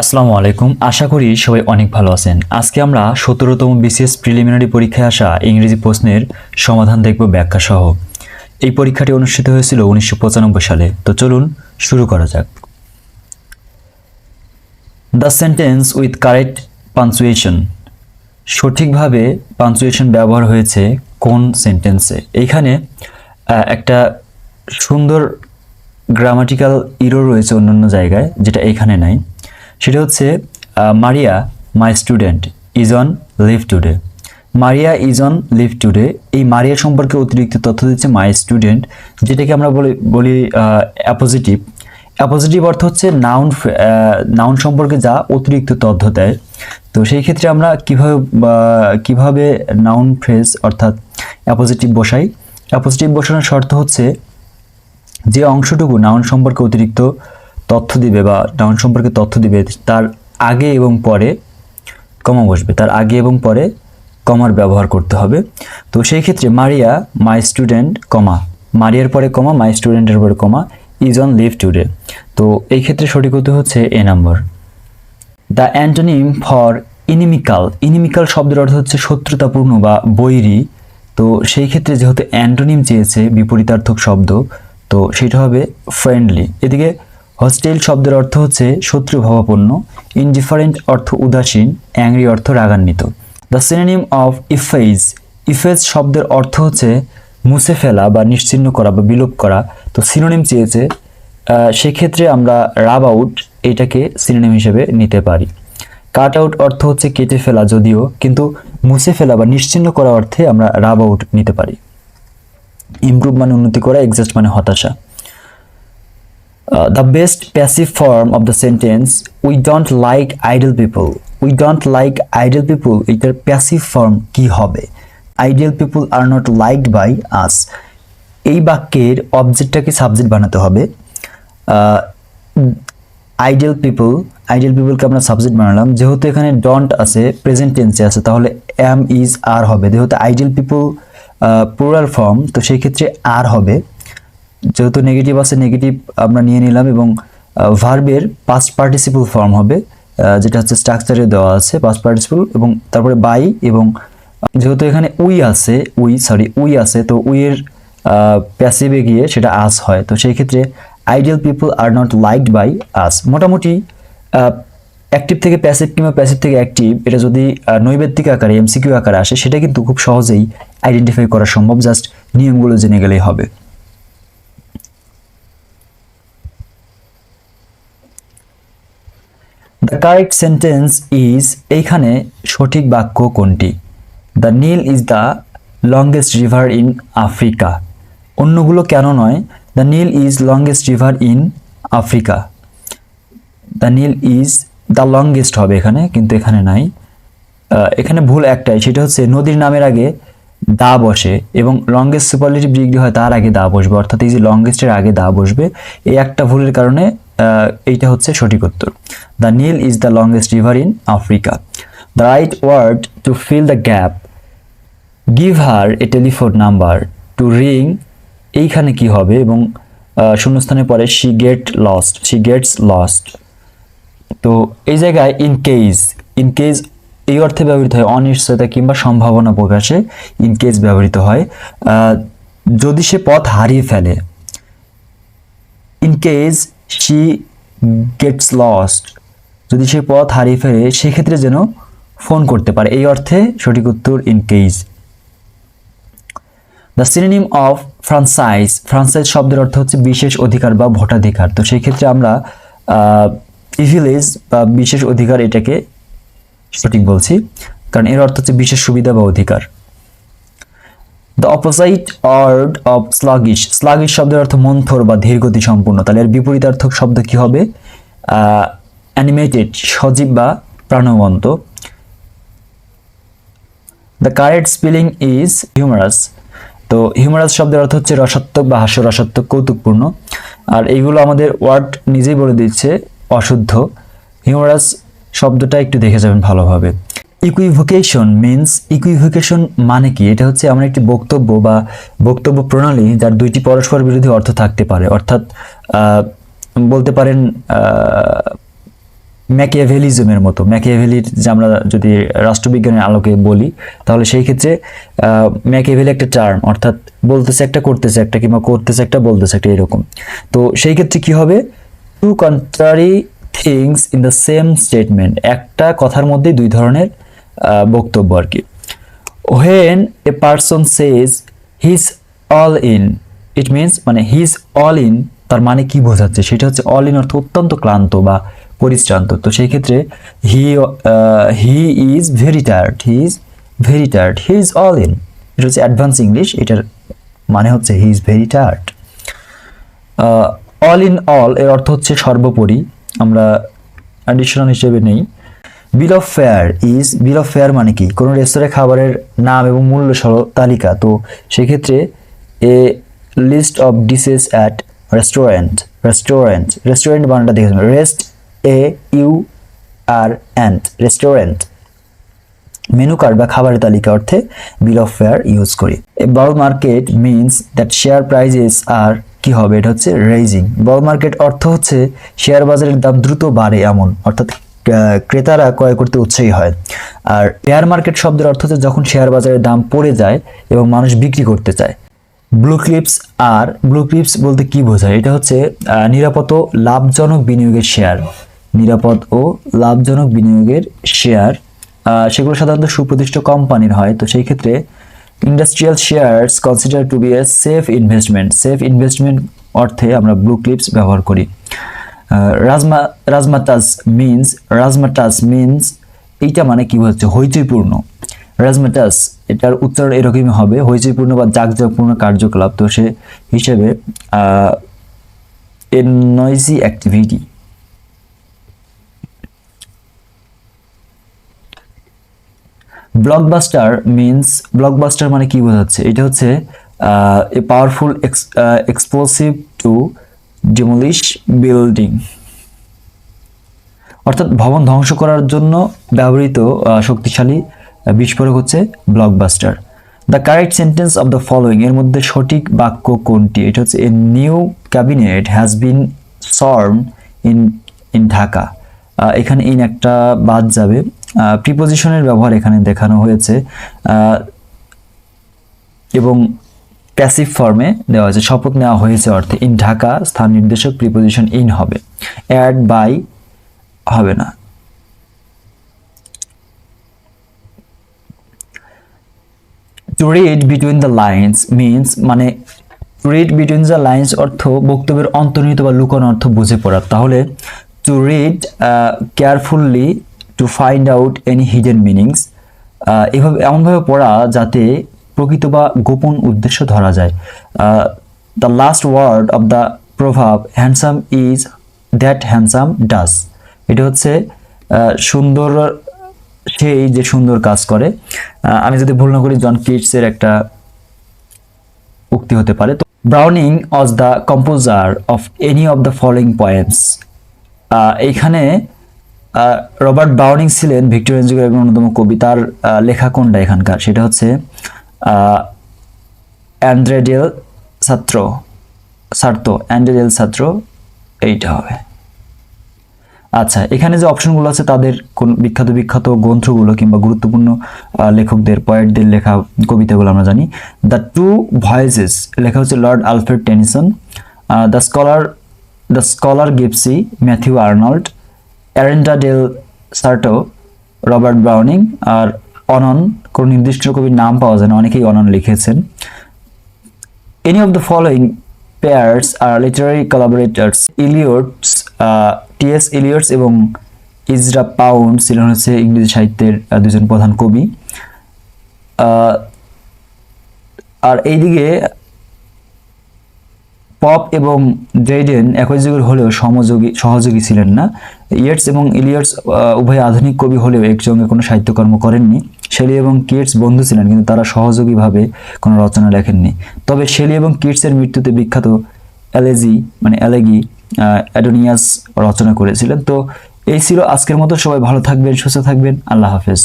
আসসালামু আলাইকুম। আশা করি সবাই অনেক ভালো আছেন। আজকে আমরা সতেরোতম বিসিএস প্রিলিমিনারি পরীক্ষায় আসা ইংরেজি প্রশ্নের সমাধান দেখব ব্যাখ্যা সহ এই পরীক্ষাটি অনুষ্ঠিত হয়েছিল উনিশশো পঁচানব্বই সালে। তো চলুন শুরু করা যাক। The sentence with correct punctuation. সঠিকভাবে পাঞ্চুয়েশন ব্যবহার হয়েছে কোন সেন্টেন্সে? এইখানে একটা সুন্দর গ্রামাটিক্যাল ইরো রয়েছে অন্যান্য জায়গায়, যেটা এখানে নাই। সেটা হচ্ছে Maria my student is on leave today Maria is on leave today এই মারিয়া সম্পর্কে অতিরিক্ত তথ্য দিচ্ছে মাই স্টুডেন্ট যেটাকে আমরা বলি বলি অ্যাপোজিটিভ অ্যাপোজিটিভ অর্থ হচ্ছে নাউন নাউন সম্পর্কে যা অতিরিক্ত তথ্য দেয়। তো সেই ক্ষেত্রে আমরা কীভাবে কীভাবে নাউন ফ্রেজ অর্থাৎ অ্যাপোজিটিভ বসাই? অ্যাপোজিটিভ বসানোর শর্ত হচ্ছে যে অংশটুকু নাউন সম্পর্কে অতিরিক্ত তথ্য দিবে বা ডাউন সম্পর্কে তথ্য দিবে, তার আগে এবং পরে কমা বসবে। তার আগে এবং পরে কমার ব্যবহার করতে হবে। তো সেই ক্ষেত্রে মারিয়া মাই স্টুডেন্ট কমা। মারিয়ার পরে কমা মাই স্টুডেন্টের পরে comma. Is on leave today তো এই ক্ষেত্রে সঠিক উত্তর হচ্ছে A number. The antonym for inimical inimical শব্দের অর্থ হচ্ছে শত্রুতাপূর্ণ বা বৈরী। তো সেই ক্ষেত্রে যেহেতু অ্যান্টোনিম চেয়েছে বিপরীতার্থক শব্দ, তো সেটা হবে ফ্রেন্ডলি এদিকে হস্টেল শব্দের অর্থ হচ্ছে শত্রুভাবাপন্ন ইনডিফারেন্ট অর্থ উদাসীন অ্যাংরি অর্থ রাগান্বিত। The synonym of efface efface শব্দের অর্থ হচ্ছে মুছে ফেলা বা নিশ্চিহ্ন করা বা বিলোপ করা। তো সিনোনিম চেয়েছে সেক্ষেত্রে আমরা রাব আউট এটাকে সিনোনিম হিসেবে নিতে পারি। কাট আউট অর্থ হচ্ছে কেটে ফেলা যদিও, কিন্তু মুছে ফেলা বা নিশ্চিহ্ন করা অর্থে আমরা রাব আউট নিতে পারি। ইমপ্রুভ মানে উন্নতি করা এক্সাস্ট মানে হতাশা। The best passive form of the sentence we don't like idle people we don't like idle people এটার প্যাসিভ ফর্ম কি হবে? Ideal people are not liked by us এই বাক্যের অবজেক্টটাকে সাবজেক্ট বানাতে হবে। আইডিয়াল পিপল আইডিয়াল পিপলকে আমরা সাবজেক্ট বানালাম। যেহেতু এখানে ডন্ট আছে প্রেজেন্ট টেন্সে আছে, তাহলে এম ইজ আর হবে। যেহেতু আইডিয়াল পিপল প্লুরাল ফর্ম তো সেই ক্ষেত্রে আর হবে। যেহেতু নেগেটিভ আছে নেগেটিভ আমরা নিয়ে নিলাম এবং ভার্বের পাস্ট পার্টিসিপল ফর্ম হবে যেটা হচ্ছে স্ট্রাকচারে দেওয়া আছে পাস্ট পার্টিসিপল এবং তারপরে বাই এবং যেহেতু এখানে উই আছে, উই সরি উই আছে, তো উইয়ের প্যাসিভে গিয়ে সেটা আস হয়। তো সেই ক্ষেত্রে ideal people are not liked by us মোটামুটি অ্যাক্টিভ থেকে প্যাসিভ কিংবা প্যাসিভ থেকে অ্যাক্টিভ এটা যদি নৈবেদ্যিক আকারে এমসিকিউ আকারে আসে, সেটা কিন্তু খুব সহজেই আইডেন্টিফাই করা সম্ভব জাস্ট নিয়মগুলো জেনে গেলেই হবে। দ্য কারেক্ট সেন্টেন্স ইজ এইখানে সঠিক বাক্য কোনটি? The Nile is the longest river in Africa অন্যগুলো কেন নয়? The Nile is longest river in Africa the Nile is the longest হবে এখানে, কিন্তু এখানে নাই। এখানে ভুল একটাই, সেটা হচ্ছে নদীর নামের আগে দা বসে এবং লংগেস্ট সুপারলেটিভ ডিগ্রি হয় তার আগে দা বসবে, অর্থাৎ এই যে লংগেস্টের আগে দা বসবে, এই একটা ভুলের কারণে এইটা হচ্ছে সঠিক উত্তর। The Nile is the longest river in Africa the right word to fill the gap give her a telephone number to ring এইখানে কি হবে? এবং শূন্যস্থানে পরে she get lost she gets lost তো এই জায়গায় ইন কেস ইন কেস এই অর্থে ব্যবহৃত হয়, অনিশ্চয়তা কিংবা সম্ভাবনা প্রকাশে ইন কেস ব্যবহৃত হয়। যদি সে পথ হারিয়ে ফেলে in case she gets lost যদি সে পথ হারিয়ে ফেলে সেক্ষেত্রে যেন ফোন করতে পারে। এই অর্থে সঠিক উত্তর in case the synonym of franchise franchise শব্দের অর্থ হচ্ছে বিশেষ অধিকার বা ভোটাধিকার। তো সেই ক্ষেত্রে আমরা ইভিলেজ বা বিশেষ অধিকার এটাকে সঠিক বলছি। কারণ এর অর্থ হচ্ছে বিশেষ সুবিধা বা অধিকার। The opposite word of sluggish sluggish শব্দের অর্থ মন্থর বা ধীরগতি সম্পূর্ণ তাহলে এর বিপরীতার্থক শব্দ কি হবে? অ্যানিমেটেড সজীব বা প্রাণবন্ত। The correct spelling is humorous তো হিউমারাস শব্দের অর্থ হচ্ছে রসাত্মক বা হাস্যরসাত্মক, কৌতুকপূর্ণ। আর এইগুলো আমাদের ওয়ার্ড নিজেই বলে দিচ্ছে অশুদ্ধ। হিউমারাস শব্দটা একটু দেখে যাবেন ভালোভাবে। ইকুইভোকেশন মিন্স ইকুইভোকেশন মানে কি? এটা হচ্ছে এমন একটি বক্তব্য বা বক্তব্য প্রণালী যার দুইটি পরস্পর বিরোধী অর্থ থাকতে পারে। অর্থাৎ বলতে পারেন আহ, ম্যাকিয়াভেলিজমের মতো। ম্যাকিয়াভেলির যে আমরা যদি রাষ্ট্রবিজ্ঞানের আলোকে বলি তাহলে সেই ক্ষেত্রে ম্যাকিয়াভেলি একটা টার্ম অর্থাৎ বলতেছে একটা করতেছে একটা কিংবা করতেছে একটা বলতেছে একটা এরকম। তো সেই ক্ষেত্রে কি হবে? To contrary things in the same statement একটা কথার মধ্যে দুই ধরনের বক্তব্য আর কি। When a person says his all in it means মানে হিজ অল ইন তার মানে কি বোঝাচ্ছে? সেটা হচ্ছে অল ইন অর্থ অত্যন্ত ক্লান্ত বা পরিশ্রান্ত। তো সেই ক্ষেত্রে he he is very tired he is very tired he is all in এটা হচ্ছে অ্যাডভান্স ইংলিশ এটার মানে হচ্ছে he is very tired all in all এর অর্থ হচ্ছে সর্বোপরি। আমরা অ্যাডিশনাল হিসেবে নেই। Bill of fare is bill of fare মানে কি? কোনো রেস্তোরাঁ খাবারের নাম এবং মূল্য সহ তালিকা। তো সেক্ষেত্রে a list of dishes at restaurant restaurant restaurant বানানটা দেখে rest A U R ant restaurant menu card বা খাবারের তালিকা অর্থে বিল অফ ফেয়ার ইউজ করি। Bull market means that share prices are কি হবে? এটা হচ্ছে রেজিং বল মার্কেট অর্থ হচ্ছে শেয়ার বাজারের দাম দ্রুত বাড়ে এমন। অর্থাৎ ক্রেতারা ক্রয় করতে উৎসাহী হয়। আর শেয়ার মার্কেট শব্দের অর্থ হচ্ছে যখন শেয়ার বাজারের দাম পড়ে যায় এবং মানুষ বিক্রি করতে চায়। ব্লু ক্লিপস আর ব্লু ক্লিপস বলতে কি বোঝায়? এটা হচ্ছে নিরাপদ ও লাভজনক বিনিয়োগের শেয়ার নিরাপদ ও লাভজনক বিনিয়োগের শেয়ার সেগুলো সাধারণত সুপ্রতিষ্ঠিত কোম্পানির হয়। তো সেই ক্ষেত্রে industrial shares consider to be a safe investment safe investment অর্থে আমরা ব্লু ক্লিপস ব্যবহার করি। রাজমা রাজমাটাস মিনস রাজমাটাস মিনস এইটা মানে কি হচ্ছে হইচইপূর্ণ। রাজমাটাস এটার উচ্চারণ এরকমই হবে, হইচইপূর্ণ বা জাকজকপূর্ণ কার্যকলাপ। তো সে হিসেবে a noisy activity blockbuster means blockbuster মানে কি বোঝাচ্ছে? এটা হচ্ছে a powerful explosive to demolish building অর্থাৎ ভবন ধ্বংস করার জন্য ব্যবহৃত শক্তিশালী বিস্ফোরক হচ্ছে blockbuster the correct sentence of the following এর মধ্যে সঠিক বাক্য কোনটি? এটা হচ্ছে a new cabinet has been sworn in in Dhaka এখানে ইন একটা বাদ যাবে। প্রিপোজিশনের ব্যবহার এখানে দেখানো হয়েছে। এবং প্যাসিভ ফর্মে দেওয়া হয়েছে। শপথ নেওয়া হয়েছে অর্থে ইন ঢাকা স্থান নির্দেশক প্রিপোজিশন ইন হবে। অ্যাড বাই হবে না। To read between the lines means মানে to read between the lines অর্থ বক্তব্যের অন্তর্নিহিত বা লুকানো অর্থ বুঝে পড়া তাহলে to read carefully to find out any hidden meanings এভাবে, এমনভাবে পড়া যাতে প্রকৃত বা গোপন উদ্দেশ্য ধরা যায়। The last word of the proverb handsome is that handsome does এটা হচ্ছে সুন্দর সেই যে সুন্দর কাজ করে। আমি যদি ভুল না করি জন কিটসের একটা উক্তি হতে পারে। তো Browning was the composer of any of the following poems এইখানে রবার্ট ব্রাউনিং ছিলেন ভিক্টোরিয়ান যুগের একজন অন্যতম কবি। তার লেখা কোনটা এখানকার? সেটা হচ্ছে অ্যান্ড্রেডেল ছাত্র ছাত্র অ্যান্ড্রেডেল ছাত্র এইটা হবে। আচ্ছা এখানে যে অপশনগুলো আছে তাদের কোন বিখ্যাত বিখ্যাত গ্রন্থগুলো কিংবা গুরুত্বপূর্ণ লেখকদের পয়েটদের লেখা কবিতাগুলো আমরা জানি। দ্য টু ভয়েসেস লেখা হচ্ছে Lord Alfred Tennyson the scholar the scholar gipsy Matthew Arnold অ্যারেন্ডা del Sarto Robert Browning আর অনন কোনো নির্দিষ্ট কবির নাম পাওয়া যায় না অনেকেই অনন লিখেছেন of the following pairs are literary collaborators. Eliot's, uh, T.S. Eliot's এবং ইজরা পাউন্ড ছিলেন হচ্ছে ইংরেজি সাহিত্যের দুজন প্রধান কবি আহ, আর এইদিকে পপ এবং ড্রেডেন একই যুগের হলেও সমযোগী সহযোগী ছিলেন না ইয়েটস এবং ইলিয়টস আহ, উভয় আধুনিক কবি হলেও একসঙ্গে কোনো সাহিত্যকর্ম করেননি শেলি এবং কিটস বন্ধু ছিলেন, কিন্তু তারা সহযোগীভাবে কোনো রচনা লেখেননি। তবে শেলি এবং কিটসের মৃত্যুতে বিখ্যাত অ্যালেজি মানে অ্যালেগি অ্যাডোনিয়াস রচনা করেছিলেন। তো এই ছিল আজকের মতো। সবাই ভালো থাকবেন, সুস্থ থাকবেন। আল্লাহ হাফেজ।